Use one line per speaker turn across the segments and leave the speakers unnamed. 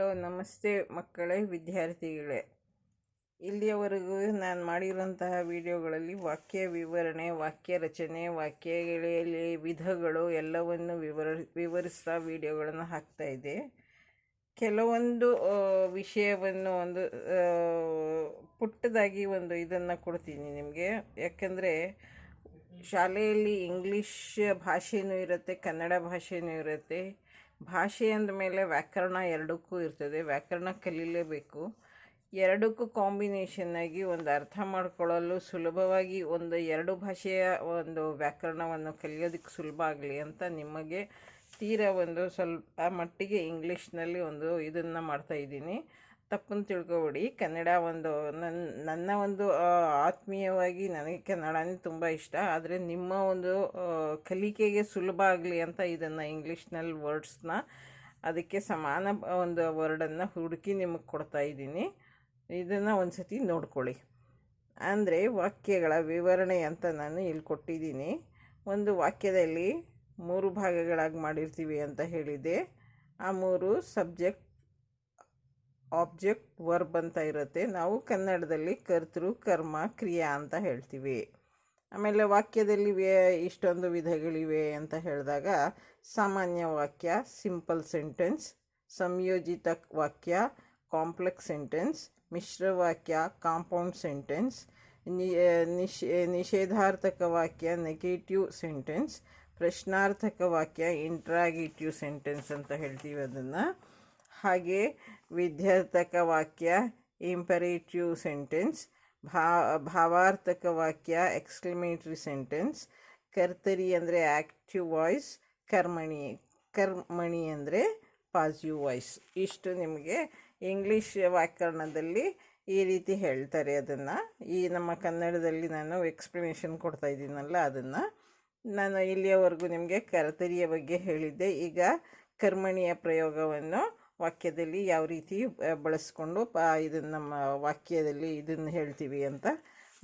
Hello, ನಮಸ್ತೆ ಮಕ್ಕಳೇ, ವಿದ್ಯಾರ್ಥಿಗಳೇ. ಇಲ್ಲಿಯವರೆಗೂ ನಾನು ಮಾಡಿರುವಂತಹ ವಿಡಿಯೋಗಳಲ್ಲಿ ವಾಕ್ಯ ವಿವರಣೆ, ವಾಕ್ಯ ರಚನೆ ವಾಕ್ಯಗಳಲ್ಲಿ ವಿಧಗಳು ಎಲ್ಲವನ್ನು ವಿವರ ವಿವರಿಸ್ತಾ ವಿಡಿಯೋಗಳನ್ನು ಹಾಕ್ತಾ ಇದ್ದೆ. ಕೆಲವೊಂದು ವಿಷಯವನ್ನು ಒಂದು ಪುಟ್ಟದಾಗಿ ಒಂದು ಇದನ್ನು ಕೊಡ್ತೀನಿ ನಿಮಗೆ. ಯಾಕೆಂದರೆ ಶಾಲೆಯಲ್ಲಿ ಇಂಗ್ಲೀಷ್ ಭಾಷೆಯೂ ಇರುತ್ತೆ, ಕನ್ನಡ ಭಾಷೆಯೂ ಇರುತ್ತೆ. ಭಾಷೆ ಅಂದಮೇಲೆ ವ್ಯಾಕರಣ ಎರಡಕ್ಕೂ ಇರ್ತದೆ. ವ್ಯಾಕರಣ ಕಲೀಲೇಬೇಕು. ಎರಡಕ್ಕೂ ಕಾಂಬಿನೇಷನ್ ಆಗಿ ಒಂದು ಅರ್ಥ ಮಾಡ್ಕೊಳ್ಳಲು ಸುಲಭವಾಗಿ ಒಂದು ಎರಡು ಭಾಷೆಯ ಒಂದು ವ್ಯಾಕರಣವನ್ನು ಕಲಿಯೋದಕ್ಕೆ ಸುಲಭ ಆಗಲಿ ಅಂತ ನಿಮಗೆ ತೀರ ಒಂದು ಸ್ವಲ್ಪ ಮಟ್ಟಿಗೆ ಇಂಗ್ಲೀಷ್ನಲ್ಲಿ ಒಂದು ಇದನ್ನು ಮಾಡ್ತಾ ಇದ್ದೀನಿ. ತಪ್ಪನ್ನು ತಿಳ್ಕೊಬೇಡಿ. ಕನ್ನಡ ಒಂದು ನನ್ನ ನನ್ನ ಒಂದು ಆತ್ಮೀಯವಾಗಿ ನನಗೆ ಕನ್ನಡನೇ ತುಂಬ ಇಷ್ಟ. ಆದರೆ ನಿಮ್ಮ ಒಂದು ಕಲಿಕೆಗೆ ಸುಲಭ ಆಗಲಿ ಅಂತ ಇದನ್ನು ಇಂಗ್ಲೀಷ್ನಲ್ಲಿ ವರ್ಡ್ಸ್ನ ಅದಕ್ಕೆ ಸಮಾನ ಒಂದು ವರ್ಡನ್ನು ಹುಡುಕಿ ನಿಮಗೆ ಕೊಡ್ತಾ ಇದ್ದೀನಿ. ಇದನ್ನು ಒಂದು ಸತಿ ನೋಡ್ಕೊಳ್ಳಿ. ಅಂದರೆ ವಾಕ್ಯಗಳ ವಿವರಣೆ ಅಂತ ನಾನು ಇಲ್ಲಿ ಕೊಟ್ಟಿದ್ದೀನಿ. ಒಂದು ವಾಕ್ಯದಲ್ಲಿ ಮೂರು ಭಾಗಗಳಾಗಿ ಮಾಡಿರ್ತೀವಿ ಅಂತ ಹೇಳಿದೆ. ಆ ಮೂರು ಸಬ್ಜೆಕ್ಟ್ ಆಬ್ಜೆಕ್ಟ್ ವರ್ಬ್ ಅಂತ ಇರುತ್ತೆ. ನಾವು ಕನ್ನಡದಲ್ಲಿ ಕರ್ತೃ, ಕರ್ಮ, ಕ್ರಿಯಾ ಅಂತ ಹೇಳ್ತೀವಿ. ಆಮೇಲೆ ವಾಕ್ಯದಲ್ಲಿ ಇಷ್ಟೊಂದು ವಿಧಗಳಿವೆ ಅಂತ ಹೇಳಿದಾಗ ಸಾಮಾನ್ಯ ವಾಕ್ಯ ಸಿಂಪಲ್ ಸೆಂಟೆನ್ಸ್ ಸಂಯೋಜಿತ ವಾಕ್ಯ ಕಾಂಪ್ಲೆಕ್ಸ್ ಸೆಂಟೆನ್ಸ್ ಮಿಶ್ರ ವಾಕ್ಯ ಕಾಂಪೌಂಡ್ ಸೆಂಟೆನ್ಸ್ ನಿಷ್ ನಿಷೇಧಾರ್ಥಕ ವಾಕ್ಯ ನೆಗೆಟಿವ್ ಸೆಂಟೆನ್ಸ್ ಪ್ರಶ್ನಾರ್ಥಕ ವಾಕ್ಯ ಇಂಟ್ರಾಗೇಟಿವ್ ಸೆಂಟೆನ್ಸ್ ಅಂತ ಹೇಳ್ತೀವಿ ಅದನ್ನು. ಹಾಗೆ ವಿದ್ಯಾರ್ಥಕ ವಾಕ್ಯ ಇಂಪರೇಟಿವ್ ಸೆಂಟೆನ್ಸ್ ಭಾ, ಭಾವಾರ್ಥಕ ವಾಕ್ಯ ಎಕ್ಸ್ಕ್ಲಮೇಟ್ರಿ ಸೆಂಟೆನ್ಸ್ ಕರ್ತರಿ ಅಂದರೆ ಆ್ಯಕ್ಟಿವ್ ವಾಯ್ಸ್ ಕರ್ಮಣಿ ಕರ್ಮಣಿ ಅಂದರೆ ಪಾಸಿಟಿವ್ ವಾಯ್ಸ್ ಇಷ್ಟು ನಿಮಗೆ ಇಂಗ್ಲೀಷ್ ವ್ಯಾಕರಣದಲ್ಲಿ ಈ ರೀತಿ ಹೇಳ್ತಾರೆ ಅದನ್ನು. ಈ ನಮ್ಮ ಕನ್ನಡದಲ್ಲಿ ನಾನು ಎಕ್ಸ್ಪ್ಲನೇಷನ್ ಕೊಡ್ತಾ ಇದ್ದೀನಲ್ಲ ಅದನ್ನು. ನಾನು ಇಲ್ಲಿಯವರೆಗೂ ನಿಮಗೆ ಕರ್ತರಿಯ ಬಗ್ಗೆ ಹೇಳಿದ್ದೆ. ಈಗ ಕರ್ಮಣಿಯ ಪ್ರಯೋಗವನ್ನು ವಾಕ್ಯದಲ್ಲಿ ಯಾವ ರೀತಿ ಬಳಸ್ಕೊಂಡು ಪಾ ಇದನ್ನು ನಮ್ಮ ವಾಕ್ಯದಲ್ಲಿ ಇದನ್ನು ಹೇಳ್ತೀವಿ ಅಂತ,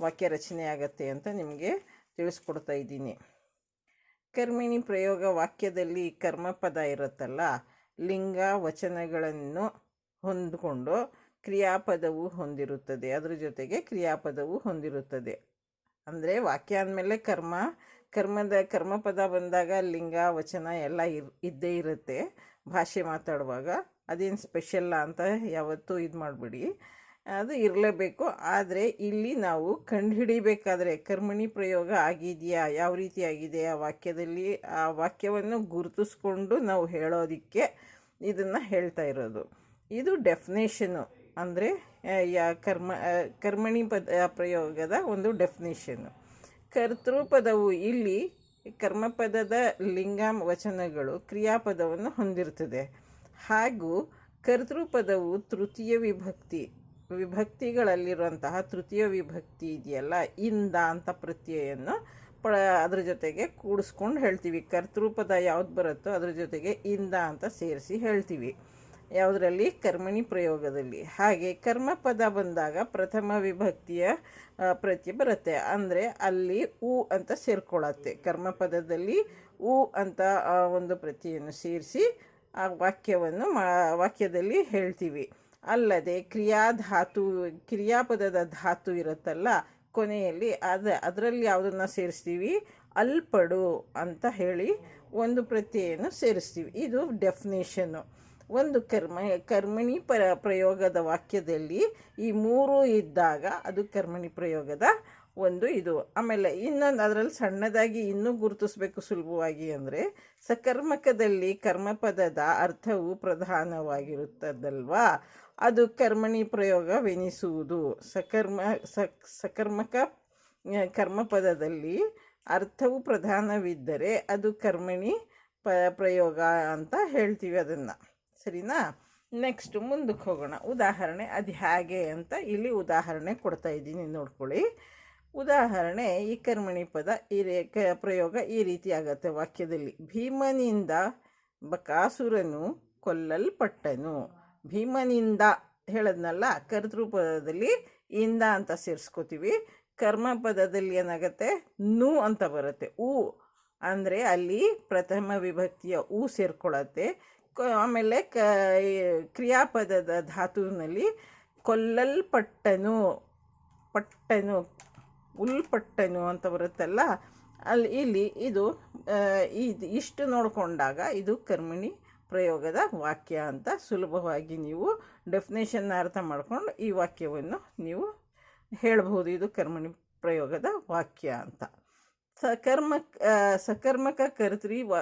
ವಾಕ್ಯ ರಚನೆ ಆಗತ್ತೆ ಅಂತ ನಿಮಗೆ ತಿಳಿಸ್ಕೊಡ್ತಾ ಇದ್ದೀನಿ. ಕರ್ಮಿಣಿ ಪ್ರಯೋಗ ವಾಕ್ಯದಲ್ಲಿ ಕರ್ಮಪದ ಇರುತ್ತಲ್ಲ, ಲಿಂಗ ವಚನಗಳನ್ನು ಹೊಂದಿಕೊಂಡು ಕ್ರಿಯಾಪದವು ಹೊಂದಿರುತ್ತದೆ. ಅದರ ಜೊತೆಗೆ ಕ್ರಿಯಾಪದವು ಹೊಂದಿರುತ್ತದೆ. ಅಂದರೆ ವಾಕ್ಯ ಅಂದಮೇಲೆ ಕರ್ಮ, ಕರ್ಮದ, ಕರ್ಮಪದ ಬಂದಾಗ ಲಿಂಗ, ವಚನ ಎಲ್ಲ ಇರ್, ಇದ್ದೇ ಇರುತ್ತೆ. ಭಾಷೆ ಮಾತಾಡುವಾಗ ಅದೇನು ಸ್ಪೆಷಲ್ಲ ಅಂತ ಯಾವತ್ತೂ ಇದು ಮಾಡಿಬಿಡಿ. ಅದು ಇರಲೇಬೇಕು. ಆದರೆ ಇಲ್ಲಿ ನಾವು ಕಂಡುಹಿಡಿಬೇಕಾದ್ರೆ ಕರ್ಮಣಿ ಪ್ರಯೋಗ ಆಗಿದೆಯಾ? ಯಾವ ರೀತಿ ಆಗಿದೆ ಆ ವಾಕ್ಯದಲ್ಲಿ? ಆ ವಾಕ್ಯವನ್ನು ಗುರುತಿಸ್ಕೊಂಡು ನಾವು ಹೇಳೋದಕ್ಕೆ ಇದನ್ನು ಹೇಳ್ತಾ ಇರೋದು. ಇದು ಡೆಫಿನೇಷನು. ಅಂದರೆ ಯಾ, ಕರ್ಮ ಕರ್ಮಣಿ ಪದ ಪ್ರಯೋಗದ ಒಂದು ಡೆಫಿನೇಷನ್ನು ಕರ್ತೃಪದವು ಇಲ್ಲಿ ಕರ್ಮಪದದ ಲಿಂಗ ವಚನಗಳು ಕ್ರಿಯಾಪದವನ್ನು ಹೊಂದಿರುತ್ತದೆ ಹಾಗೂ ಕರ್ತೃಪದವು ತೃತೀಯ ವಿಭಕ್ತಿ, ವಿಭಕ್ತಿಗಳಲ್ಲಿರುವಂತಹ ತೃತೀಯ ವಿಭಕ್ತಿ ಇದೆಯಲ್ಲ, ಇಂದ ಅಂತ ಪ್ರತ್ಯಯನ್ನು ಪ, ಅದ್ರ ಜೊತೆಗೆ ಕೂಡಿಸ್ಕೊಂಡು ಹೇಳ್ತೀವಿ. ಕರ್ತೃಪದ ಯಾವ್ದು ಬರುತ್ತೋ ಅದ್ರ ಜೊತೆಗೆ ಇಂದ ಅಂತ ಸೇರಿಸಿ ಹೇಳ್ತೀವಿ. ಯಾವುದರಲ್ಲಿ? ಕರ್ಮಣಿ ಪ್ರಯೋಗದಲ್ಲಿ. ಹಾಗೆ ಕರ್ಮಪದ ಬಂದಾಗ ಪ್ರಥಮ ವಿಭಕ್ತಿಯ ಪ್ರತಿ ಬರುತ್ತೆ. ಅಂದರೆ ಅಲ್ಲಿ ಉ ಅಂತ ಸೇರ್ಕೊಳ್ಳುತ್ತೆ. ಕರ್ಮಪದದಲ್ಲಿ ಉ ಅಂತ ಒಂದು ಪ್ರತಿಯನ್ನು ಸೇರಿಸಿ ಆ ವಾಕ್ಯವನ್ನು ವಾಕ್ಯದಲ್ಲಿ ಹೇಳ್ತೀವಿ. ಅಲ್ಲದೆ ಕ್ರಿಯಾಧಾತು, ಕ್ರಿಯಾಪದದ ಧಾತು ಇರುತ್ತಲ್ಲ, ಕೊನೆಯಲ್ಲಿ ಅದ, ಅದರಲ್ಲಿ ಯಾವುದನ್ನು ಸೇರಿಸ್ತೀವಿ? ಅಲ್ಪಡು ಅಂತ ಹೇಳಿ ಒಂದು ಪ್ರತ್ಯಯನ್ನು ಸೇರಿಸ್ತೀವಿ. ಇದು ಡೆಫಿನೇಷನ್ನು. ಒಂದು ಕರ್ಮ, ಕರ್ಮಣಿ ಪರ, ಪ್ರಯೋಗದ ವಾಕ್ಯದಲ್ಲಿ ಈ ಮೂರು ಇದ್ದಾಗ ಅದು ಕರ್ಮಣಿ ಪ್ರಯೋಗದ ಒಂದು ಇದು. ಆಮೇಲೆ ಇನ್ನೊಂದು ಅದರಲ್ಲಿ ಸಣ್ಣದಾಗಿ ಇನ್ನೂ ಗುರುತಿಸಬೇಕು ಸುಲಭವಾಗಿ ಅಂದರೆ ಸಕರ್ಮಕದಲ್ಲಿ ಕರ್ಮಪದದ ಅರ್ಥವು ಪ್ರಧಾನವಾಗಿರುತ್ತದಲ್ವಾ? ಅದು ಕರ್ಮಣಿ ಪ್ರಯೋಗವೆನಿಸುವುದು. ಸಕರ್ಮ, ಸಕ್, ಸಕರ್ಮಕ ಕರ್ಮಪದದಲ್ಲಿ ಅರ್ಥವು ಪ್ರಧಾನವಿದ್ದರೆ ಅದು ಕರ್ಮಣಿ ಪ, ಪ್ರಯೋಗ ಅಂತ ಹೇಳ್ತೀವಿ ಅದನ್ನು. ಸರಿನಾ? ನೆಕ್ಸ್ಟ್ ಮುಂದಕ್ಕೆ ಹೋಗೋಣ. ಉದಾಹರಣೆ ಅದು ಹೇಗೆ ಅಂತ ಇಲ್ಲಿ ಉದಾಹರಣೆ ಕೊಡ್ತಾ ಇದ್ದೀನಿ ನೋಡ್ಕೊಳ್ಳಿ. ಉದಾಹರಣೆ ಈ ಕರ್ಮಣಿ ಪದ ಈ ರೇ, ಕ ಪ್ರಯೋಗ ಈ ರೀತಿ ಆಗತ್ತೆ ವಾಕ್ಯದಲ್ಲಿ. ಭೀಮನಿಂದ ಬಕಾಸುರನು ಕೊಲ್ಲಲ್ಪಟ್ಟನು. ಭೀಮನಿಂದ ಹೇಳದ್ನಲ್ಲ, ಕರ್ತೃಪದದಲ್ಲಿ ಇಂದ ಅಂತ ಸೇರಿಸ್ಕೋತೀವಿ. ಕರ್ಮ ಪದದಲ್ಲಿ ಏನಾಗುತ್ತೆ? ನು ಅಂತ ಬರುತ್ತೆ. ಊ ಅಂದರೆ ಅಲ್ಲಿ ಪ್ರಥಮ ವಿಭಕ್ತಿಯ ಊ ಸೇರ್ಕೊಳತ್ತೆ. ಆಮೇಲೆ ಕ ಕ್ರಿಯಾಪದದ ಧಾತುವಿನಲ್ಲಿ ಕೊಲ್ಲಲ್ಪಟ್ಟನು, ಪಟ್ಟನು ಉಲ್ಪಟ್ಟನು ಅಂತ ಬರುತ್ತಲ್ಲ, ಅಲ್ಲಿ ಇಲ್ಲಿ ಇದು ಇದು ಇಷ್ಟು ನೋಡಿಕೊಂಡಾಗ ಇದು ಕರ್ಮಿಣಿ ಪ್ರಯೋಗದ ವಾಕ್ಯ ಅಂತ ಸುಲಭವಾಗಿ ನೀವು ಡೆಫಿನೇಷನ್ನ ಅರ್ಥ ಮಾಡಿಕೊಂಡು ಈ ವಾಕ್ಯವನ್ನು ನೀವು ಹೇಳಬಹುದು. ಇದು ಕರ್ಮಣಿ ಪ್ರಯೋಗದ ವಾಕ್ಯ ಅಂತ. ಸಕರ್ಮ ಸಕರ್ಮಕ ಕರ್ತರಿ ವಾ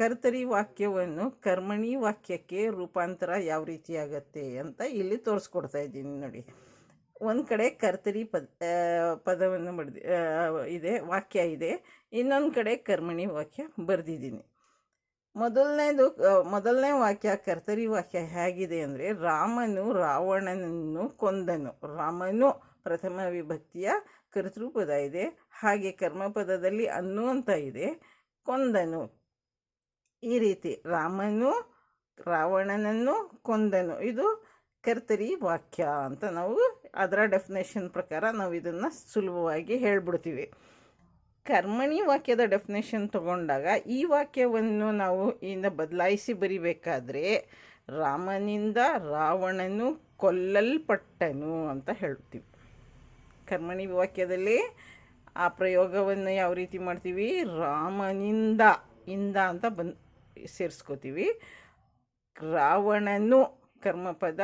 ಕರ್ತರಿ ವಾಕ್ಯವನ್ನು ಕರ್ಮಣಿ ವಾಕ್ಯಕ್ಕೆ ರೂಪಾಂತರ ಯಾವ ರೀತಿಯಾಗತ್ತೆ ಅಂತ ಇಲ್ಲಿ ತೋರಿಸ್ಕೊಡ್ತಾ ಇದ್ದೀನಿ ನೋಡಿ. ಒಂದು ಕಡೆ ಕರ್ತರಿ ಪದ ಪದವನ್ನು ಬಡ್ದು ಇದೆ, ವಾಕ್ಯ ಇದೆ. ಇನ್ನೊಂದು ಕಡೆ ಕರ್ಮಣಿ ವಾಕ್ಯ ಬರೆದಿದ್ದೀನಿ. ಮೊದಲನೇದು ಮೊದಲನೇ ವಾಕ್ಯ ಕರ್ತರಿ ವಾಕ್ಯ ಹೇಗಿದೆ ಅಂದರೆ, ರಾಮನು ರಾವಣನನ್ನು ಕೊಂದನು. ರಾಮನು ಪ್ರಥಮ ವಿಭಕ್ತಿಯ ಕರ್ತೃಪದ ಇದೆ. ಹಾಗೆ ಕರ್ಮಪದದಲ್ಲಿ ಅನ್ನು ಅಂತ ಇದೆ. ಕೊಂದನು. ಈ ರೀತಿ ರಾಮನು ರಾವಣನನ್ನು ಕೊಂದನು. ಇದು ಕರ್ತರಿ ವಾಕ್ಯ ಅಂತ ನಾವು ಅದರ ಡೆಫಿನೇಷನ್ ಪ್ರಕಾರ ನಾವು ಇದನ್ನು ಸುಲಭವಾಗಿ ಹೇಳ್ಬಿಡ್ತೀವಿ. ಕರ್ಮಣಿ ವಾಕ್ಯದ ಡೆಫಿನೇಷನ್ ತಗೊಂಡಾಗ ಈ ವಾಕ್ಯವನ್ನು ನಾವು ಇಂದ ಬದಲಾಯಿಸಿ ಬರಿಬೇಕಾದ್ರೆ ರಾಮನಿಂದ ರಾವಣನು ಕೊಲ್ಲಲ್ಪಟ್ಟನು ಅಂತ ಹೇಳ್ತೀವಿ. ಕರ್ಮಣಿ ವಾಕ್ಯದಲ್ಲಿ ಆ ಪ್ರಯೋಗವನ್ನು ಯಾವ ರೀತಿ ಮಾಡ್ತೀವಿ? ರಾಮನಿಂದ, ಇಂದ ಅಂತ ಬಂದು ಸೇರಿಸ್ಕೋತೀವಿ. ರಾವಣನು ಕರ್ಮಪದ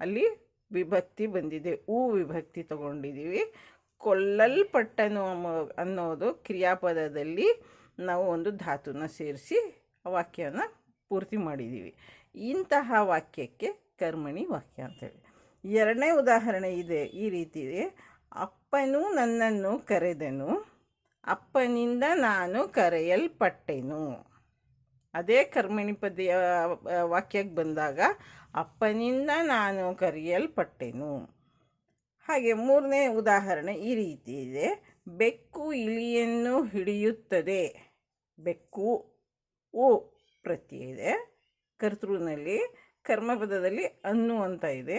ಅಲ್ಲಿ ವಿಭಕ್ತಿ ಬಂದಿದೆ, ಊ ವಿಭಕ್ತಿ ತಗೊಂಡಿದ್ದೀವಿ. ಕೊಲ್ಲಲ್ಪಟ್ಟನು ಅನ್ನೋ- ಅನ್ನೋದು ಕ್ರಿಯಾಪದದಲ್ಲಿ ನಾವು ಒಂದು ಧಾತುನ ಸೇರಿಸಿ ವಾಕ್ಯನ ಪೂರ್ತಿ ಮಾಡಿದ್ದೀವಿ. ಇಂತಹ ವಾಕ್ಯಕ್ಕೆ ಕರ್ಮಣಿ ವಾಕ್ಯ ಅಂತೇಳಿ. ಎರಡನೇ ಉದಾಹರಣೆ ಇದೆ, ಈ ರೀತಿ ಇದೆ. ಅಪ್ಪನು ನನ್ನನ್ನು ಕರೆದನು, ಅಪ್ಪನಿಂದ ನಾನು ಕರೆಯಲ್ಪಟ್ಟೆನು. ಅದೇ ಕರ್ಮಿಣಿ ಪದ್ಯ ವಾಕ್ಯಕ್ಕೆ ಬಂದಾಗ, ಅಪ್ಪನಿಂದ ನಾನು ಕರೆಯಲ್ಪಟ್ಟೆನು. ಹಾಗೆ ಮೂರನೇ ಉದಾಹರಣೆ ಈ ರೀತಿ ಇದೆ. ಬೆಕ್ಕು ಇಲಿಯನ್ನು ಹಿಡಿಯುತ್ತದೆ. ಬೆಕ್ಕು, ಉ ಪ್ರತಿ ಇದೆ. ಕರ್ತೃನಲ್ಲಿ ಕರ್ಮಪದದಲ್ಲಿ ಅನ್ನು ಅಂತ ಇದೆ.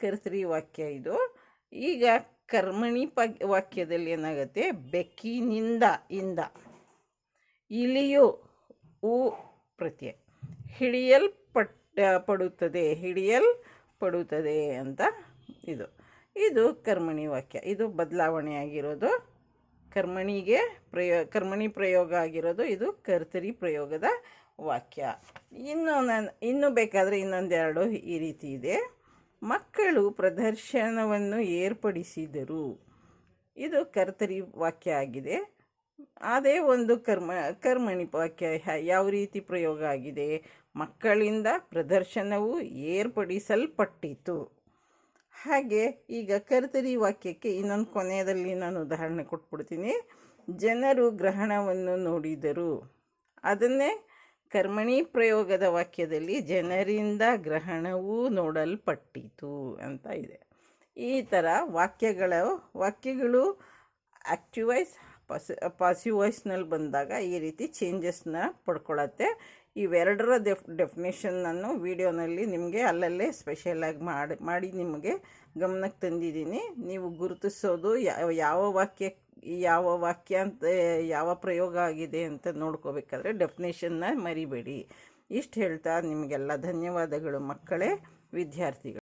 ಕರ್ತರಿ ವಾಕ್ಯ ಇದು. ಈಗ ಕರ್ಮಣಿ ಪ, ವಾಕ್ಯದಲ್ಲಿ ಏನಾಗುತ್ತೆ? ಬೆಕ್ಕಿನಿಂದ, ಇಂದ. ಇಲಿಯು ಉ ಪ್ರತ್ಯಯ. ಹಿಡಿಯಲ್ಪಟ್ಟ ಪಡುತ್ತದೆ ಹಿಡಿಯಲ್ಪಡುತ್ತದೆ ಅಂತ ಇದು. ಇದು ಕರ್ಮಣಿ ವಾಕ್ಯ. ಇದು ಬದಲಾವಣೆ ಆಗಿರೋದು ಕರ್ಮಣಿಗೆ ಪ್ರಯೋ, ಕರ್ಮಣಿ ಪ್ರಯೋಗ ಆಗಿರೋದು. ಇದು ಕರ್ತರಿ ಪ್ರಯೋಗದ ವಾಕ್ಯ. ಇನ್ನು ನಾನು, ಇನ್ನು ಬೇಕಾದರೆ ಇನ್ನೊಂದೆರಡು ಈ ರೀತಿ ಇದೆ. ಮಕ್ಕಳು ಪ್ರದರ್ಶನವನ್ನು ಏರ್ಪಡಿಸಿದರು. ಇದು ಕರ್ತರಿ ವಾಕ್ಯ ಆಗಿದೆ. ಅದೇ ಒಂದು ಕರ್ಮ ಕರ್ಮಣಿ ವಾಕ್ಯ ಯಾವ ರೀತಿ ಪ್ರಯೋಗ ಆಗಿದೆ? ಮಕ್ಕಳಿಂದ ಪ್ರದರ್ಶನವು ಏರ್ಪಡಿಸಲ್ಪಟ್ಟಿತು. ಹಾಗೆ ಈಗ ಕರ್ತರಿ ವಾಕ್ಯಕ್ಕೆ ಇನ್ನೊಂದು ಕೊನೆಯದಲ್ಲಿ ನಾನು ಉದಾಹರಣೆ ಕೊಟ್ಬಿಡ್ತೀನಿ. ಜನರು ಗ್ರಹಣವನ್ನು ನೋಡಿದರು. ಅದನ್ನೇ ಕರ್ಮಣಿ ಪ್ರಯೋಗದ ವಾಕ್ಯದಲ್ಲಿ ಜನರಿಂದ ಗ್ರಹಣವೂ ನೋಡಲ್ಪಟ್ಟಿತು ಅಂತ ಇದೆ. ಈ ಥರ ವಾಕ್ಯಗಳ, ವಾಕ್ಯಗಳು ಆ್ಯಕ್ಟಿವ್ ವಾಯ್ಸ್ ಪಾಸ್ ಪಾಸಿಟಿವ್ ವಾಯ್ಸ್ನಲ್ಲಿ ಬಂದಾಗ ಈ ರೀತಿ ಚೇಂಜಸ್ನ ಪಡ್ಕೊಳತ್ತೆ. ಇವೆರಡರ ಡೆಫ್ ಡೆಫಿನೇಷನ್ನನ್ನು ವಿಡಿಯೋನಲ್ಲಿ ನಿಮಗೆ ಅಲ್ಲಲ್ಲೇ ಸ್ಪೆಷಲಾಗಿ ಮಾಡಿ ಮಾಡಿ ನಿಮಗೆ ಗಮನಕ್ಕೆ ತಂದಿದ್ದೀನಿ. ನೀವು ಗುರುತಿಸೋದು ಯಾವ ಯಾವ ವಾಕ್ಯ ಯಾವ ವಾಕ್ಯ ಅಂತ, ಯಾವ ಪ್ರಯೋಗ ಆಗಿದೆ ಅಂತ ನೋಡ್ಕೋಬೇಕಾದ್ರೆ ಡೆಫಿನೇಷನ್ನ ಮರಿಬೇಡಿ. ಇಷ್ಟು ಹೇಳ್ತಾ ನಿಮಗೆಲ್ಲ ಧನ್ಯವಾದಗಳು ಮಕ್ಕಳೇ, ವಿದ್ಯಾರ್ಥಿಗಳು.